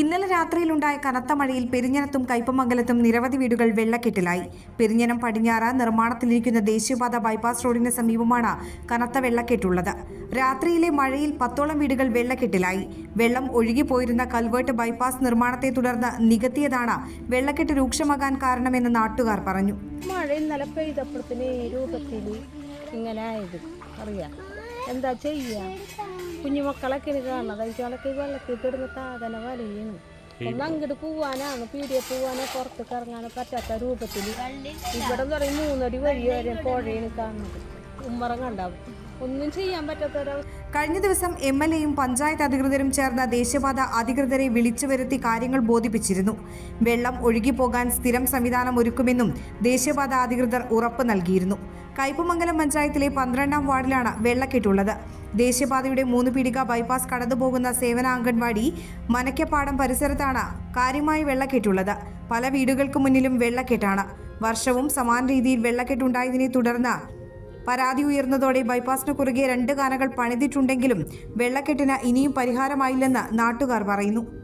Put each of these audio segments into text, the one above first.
ഇന്നലെ രാത്രിയിലുണ്ടായ കനത്ത മഴയിൽ പെരിഞ്ഞനത്തും കയ്പമംഗലത്തും നിരവധി വീടുകൾ വെള്ളക്കെട്ടിലായി. പെരിഞ്ഞനം പടിഞ്ഞാറ് നിർമ്മാണത്തിലിരിക്കുന്ന ദേശീയപാത ബൈപ്പാസ് റോഡിന് സമീപമാണ് കനത്ത വെള്ളക്കെട്ടുള്ളത്. രാത്രിയിലെ മഴയിൽ പത്തോളം വീടുകൾ വെള്ളക്കെട്ടിലായി. വെള്ളം ഒഴുകിപ്പോയിരുന്ന കൽവേട്ട് ബൈപ്പാസ് നിർമ്മാണത്തെ തുടർന്ന് നികത്തിയതാണ് വെള്ളക്കെട്ട് രൂക്ഷമാകാൻ കാരണമെന്ന് നാട്ടുകാർ പറഞ്ഞു. മഴ ഇന്നലെ പെയ്തപ്പോഴത്തേന് ഈ ഇങ്ങനെ എന്താ ചെയ്യാ? കുഞ്ഞുമക്കളൊക്കെ ഇത് കാണുന്നത്. അതെനിക്ക് ഈ വെള്ളത്തിൽ കിടന്ന് താതന വലയാണ്. ഒന്ന് അങ്ങോട്ട് പോവാനാണ്. പീടിയ പോവാനോ പുറത്തേക്ക് ഇറങ്ങാനോ പറ്റാത്ത രൂപത്തിൽ ഇവിടെ എന്ന് പറയും മൂന്നടി വഴി വരെ പുഴയാണ് കാണുന്നത്. ഉമ്മറം കണ്ടാവും. ഒന്നും ചെയ്യാൻ പറ്റാത്തൊരവസ്ഥ കഴിഞ്ഞ ദിവസം എം എൽ എയും പഞ്ചായത്ത് അധികൃതരും ചേർന്ന ദേശീയപാത അധികൃതരെ വിളിച്ചു വരുത്തി കാര്യങ്ങൾ ബോധിപ്പിച്ചിരുന്നു. വെള്ളം ഒഴുകിപ്പോകാൻ സ്ഥിരം സംവിധാനം ഒരുക്കുമെന്നും ദേശീയപാത അധികൃതർ ഉറപ്പ് നൽകിയിരുന്നു. കയ്പമംഗലം പഞ്ചായത്തിലെ പന്ത്രണ്ടാം വാർഡിലാണ് വെള്ളക്കെട്ടുള്ളത്. ദേശീയപാതയുടെ മൂന്ന് പീടിക ബൈപ്പാസ് കടന്നുപോകുന്ന സേവന അംഗൻവാടി മനക്കപ്പാടം പരിസരത്താണ് കാര്യമായി വെള്ളക്കെട്ടുള്ളത്. പല വീടുകൾക്ക് മുന്നിലും വെള്ളക്കെട്ടാണ്. വർഷവും സമാന രീതിയിൽ വെള്ളക്കെട്ടുണ്ടായതിനെ തുടർന്ന് പരാതി ഉയർന്നതോടെ ബൈപ്പാസിന് കുറുകെ രണ്ട് കാനകൾ പണിതിട്ടുണ്ടെങ്കിലും വെള്ളക്കെട്ടിന് ഇനിയും പരിഹാരമായില്ലെന്ന് നാട്ടുകാർ പറയുന്നു.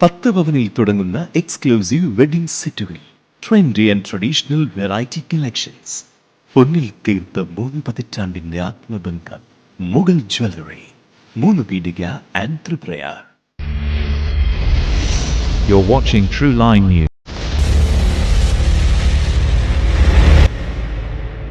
പത്ത് പവനിൽ തുടങ്ങുന്ന എക്സ്ക്ലൂസീവ് വെഡിംഗ് സെറ്റുകൾ trendy and traditional variety collections പൊന്നിൽ തീർത്ത മൂന്ന് പതിറ്റാണ്ടിന്റെ ആത്മബന്ധം Mughal jewellery Moonupeedika and Triprayar You're watching True Line News.